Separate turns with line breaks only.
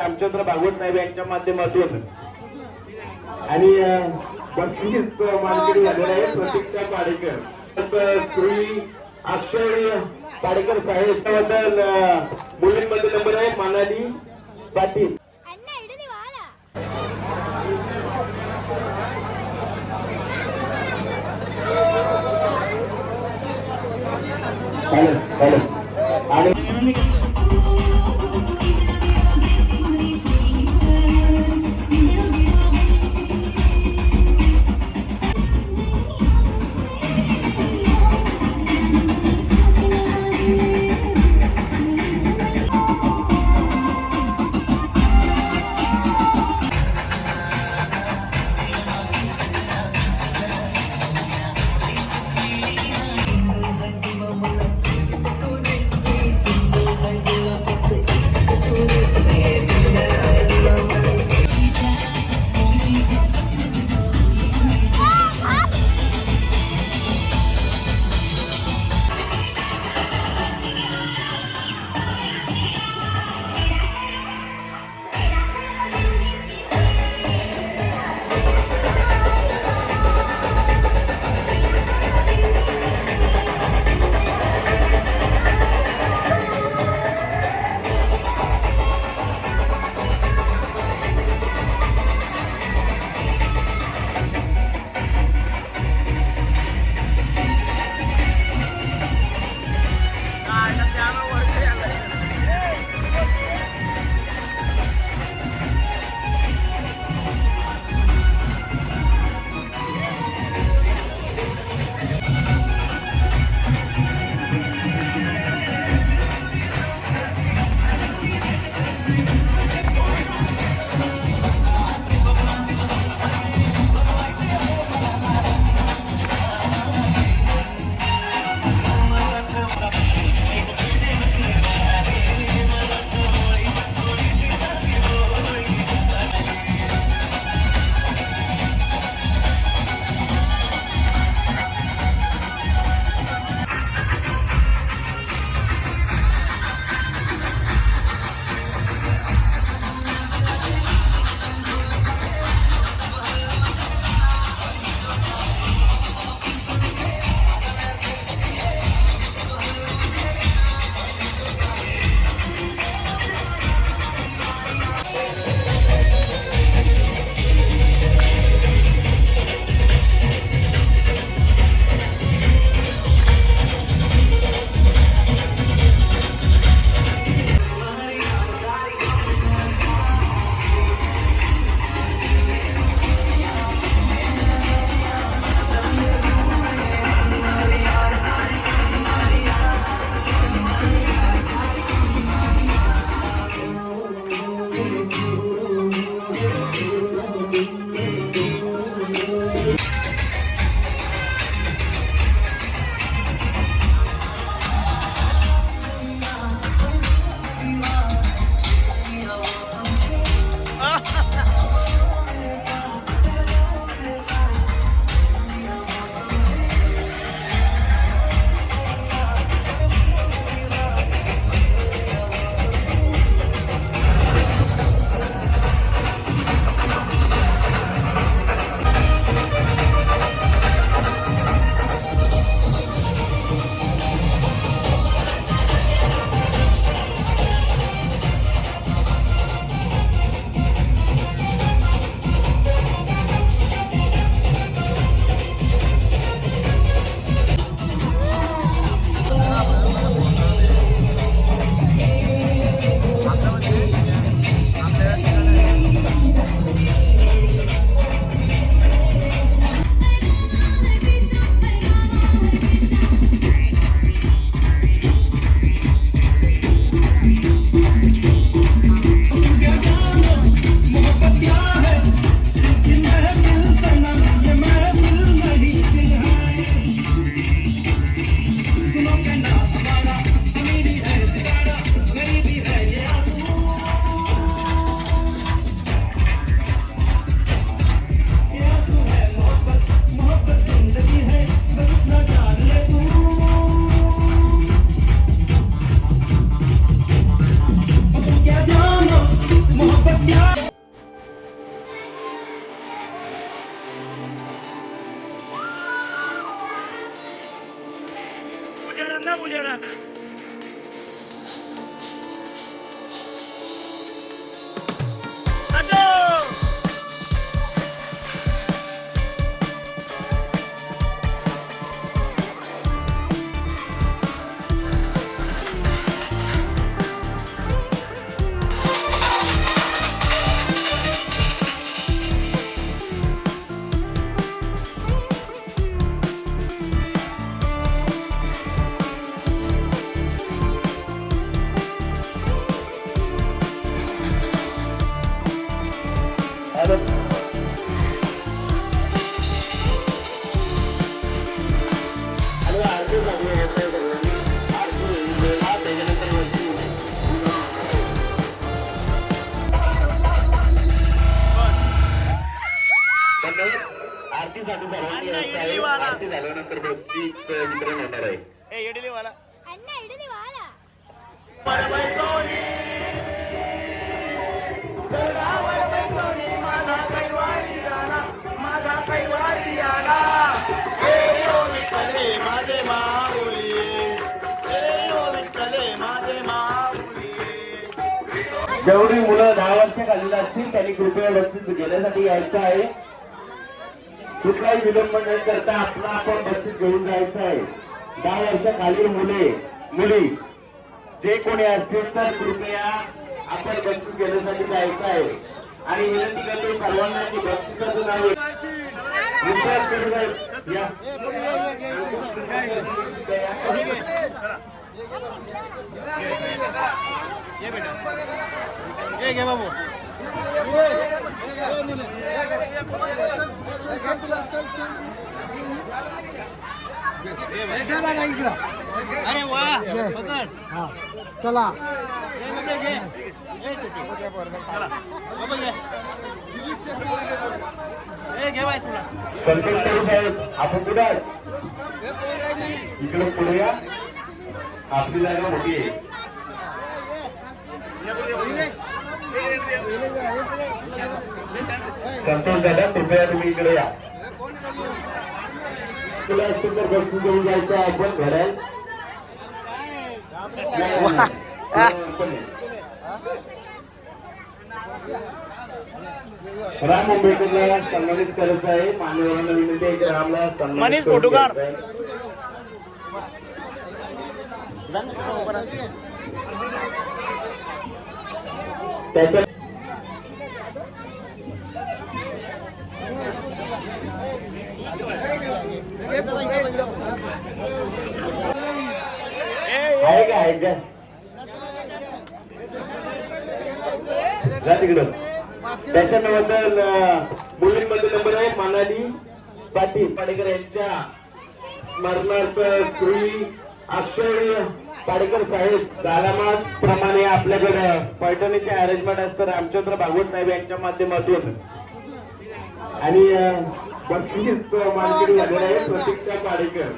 रामचंद्र भागवत साहेब यांच्या माध्यमातून. आणि बक्षीस मानकरी झालेला आहे प्रतीक्षा पाडेकर. श्री अक्षय पाडेकर साहेब त्याबद्दल मुलींमध्ये नंबर आहे मानाली पाटील. चालेल चालेल. आणि
अण्णा,
व्यवस्था आहे.
इडलीवाला.
आरती झाल्यानंतर बक्षीस वितरण होणार आहे
ए इडलीवाला
अण्णा इडली वाला
माझे माऊली ए ओ विठ्ठले माझे माऊली
जेवढी मुलं दहा वर्ष खालील असतील त्यांनी कृपया बक्षीस घेण्यासाठी यायचं आहे. कुठलाही विलंब न करता आपला आपण बसीत घेऊन जायचं आहे. दहा वर्ष मुले मुली जे कोणी असतील तर कृपया आपण बक्षीस घेण्यासाठी जायचं आहे. आणि विनंती करतो सर्वांना की बक्षिसाचं नाव विचार करू
बाबू. अरे वा पकड
चला
संतोष साहेब आपण कुठे? इकडे पुढे या आपली जागा मोठी आहे संतोष दादा कृपया तुम्ही इकडे या तुला तर बक्षीस घेऊन जायचं आहे आपण घरात. राम मुंबईकरला सन्मानित करायचं आहे मान्यवरांना विनंती आहे की रामला सन्मानित
मनीष
करून
फोटो काढ.
घ्यायचं आहे. त्याच्या आहे जा तिकडं. त्याच्यानंतर अं, मुलींमध्ये नंबर आहे मानाली पाटील. पाडेकर यांच्या मरणार्थ श्री अक्षय पाडेकर साहेब. कालामास प्रमाणे आपल्याकडे पैठणीचे अरेंजमेंट असतं रामचंद्र भागवत साहेब यांच्या माध्यमातून. आणि अं, बक्षीस मानकरी झालेला आहे प्रतीक्षा पाडेकर.